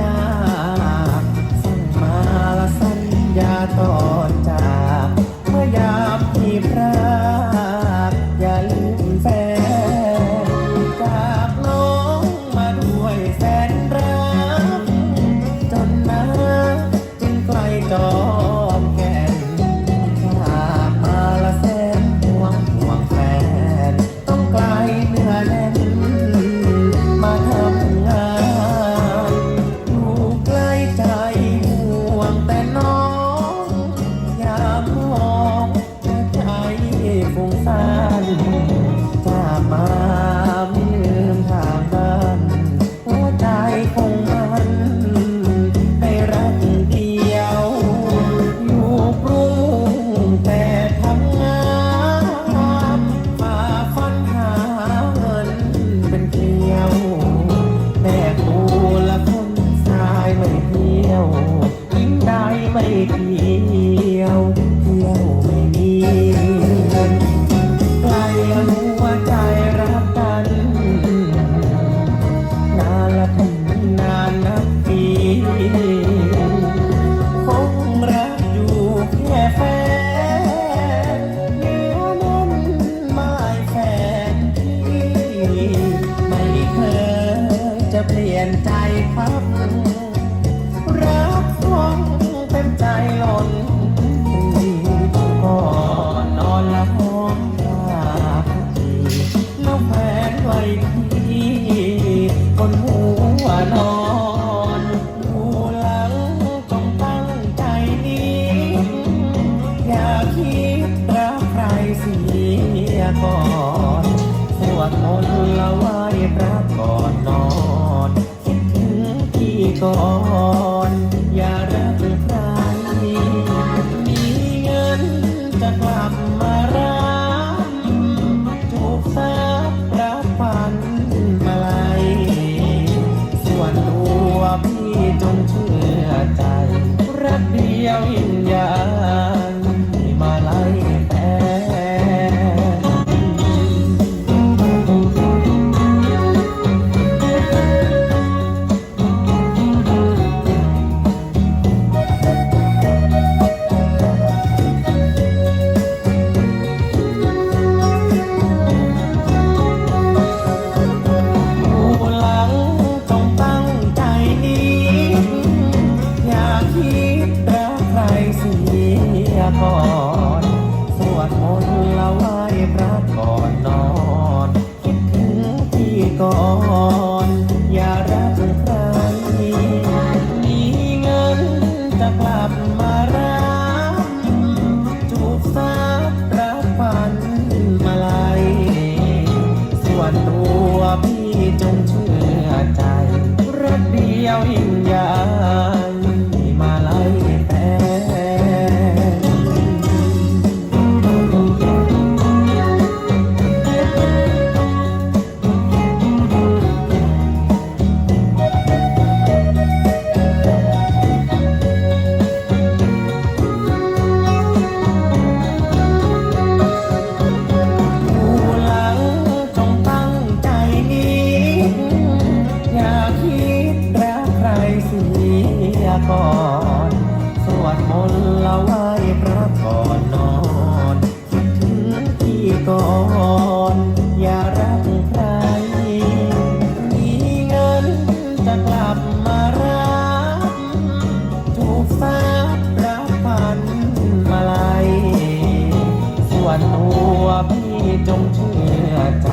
yeah. ซ่านจามา จะเปลี่ยนใจครับรักคงเต็มใจล้นก่อนนอนละห้องตาทีแล้วแฟนไว้ที่บนหัวนอนดูหลังต้องตั้งใจนี้ อย่าคิดรักใครเสียก่อน สวดมนต์ละไหว้พระก่อนนอน ก่อน อย่ารักใครมีเงินจะกลับมารักถูกทรัพย์รับฝันมาลายส่วนตัวพี่จงเชื่อใจ รักเดียว ก่อนสวดมนต์ละไหว้พระก่อนนอนคิดถึงพี่ก่อน อย่ารักใครมีเงินจะกลับมารักจูบซับรับฝันมาลัยส่วนตัวพี่จงเชื่อใจรักเดียว ก่อนสวดมนต์ละไหว้พระก่อนนอนคิดถึงพี่ก่อนอย่ารักใครมีเงินจะกลับมารักถูกทรัพย์รับฝันมาลัยส่วนตัวพี่จงเชื่อใจ